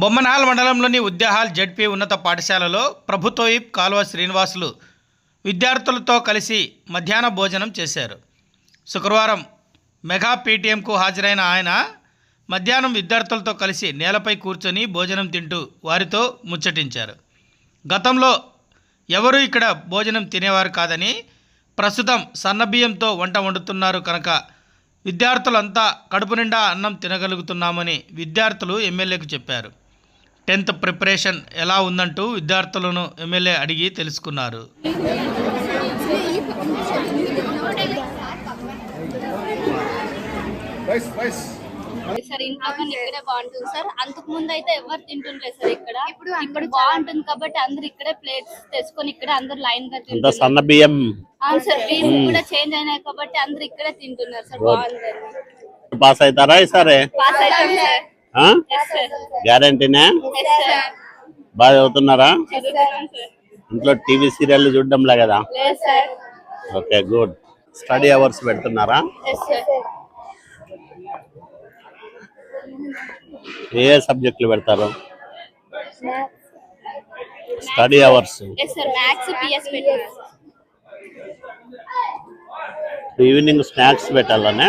బొమ్మనహాల్ మండలంలోని ఉద్యాహాల్ జడ్పీ ఉన్నత పాఠశాలలో ప్రభుత్వ కాల్వ శ్రీనివాసులు విద్యార్థులతో కలిసి మధ్యాహ్న భోజనం చేశారు. శుక్రవారం మెగా పీటీఎంకు హాజరైన ఆయన మధ్యాహ్నం విద్యార్థులతో కలిసి నేలపై కూర్చొని భోజనం తింటూ వారితో ముచ్చటించారు. గతంలో ఎవరూ ఇక్కడ భోజనం తినేవారు కాదని ప్రస్తుతం సన్నబియ్యంతో వంట వండుతున్నారు కనుక విద్యార్థులంతా కడుపు నిండా అన్నం తినగలుగుతున్నామని విద్యార్థులు ఎమ్మెల్యేకు చెప్పారు. టెన్త్ ప్రిపరేషన్ ఎలా ఉందంటూ విద్యార్థులను ఎమ్మెల్యే అడిగి తెలుసుకున్నారు. సార్ ఇంట్లో ఇక్కడే బాగుంటుంది సార్. అంతకు ముందు అయితే ఎవరు తింటుండే సార్ ఇక్కడ? ఇప్పుడు ఇప్పుడు బాగుంటుంది కాబట్టి అందరు ఇక్కడే ప్లేట్స్ తెచ్చుకొని ఇక్కడే అందరు లైన్గా తింటున్నారు. సన్న బియ్యం. అవును సార్ బియ్యం కూడా చేంజ్ అయినాయి కాబట్టి అందరు ఇక్కడే తింటున్నారు సార్ బాగుంది. పాస్ అవుతారా ఈసారి? Pass sir yes sir. గ్యారంటీనే? బాగా చదువుతున్నారా? ఇంట్లో టీవీ సీరియల్ చూడడంలే కదా? Okay good. స్టడీ అవర్స్ పెడుతున్నారా? ఏ సబ్జెక్టులు పెడతారు? Study hours. ఈవినింగ్ స్నాక్స్ పెట్టాలనే.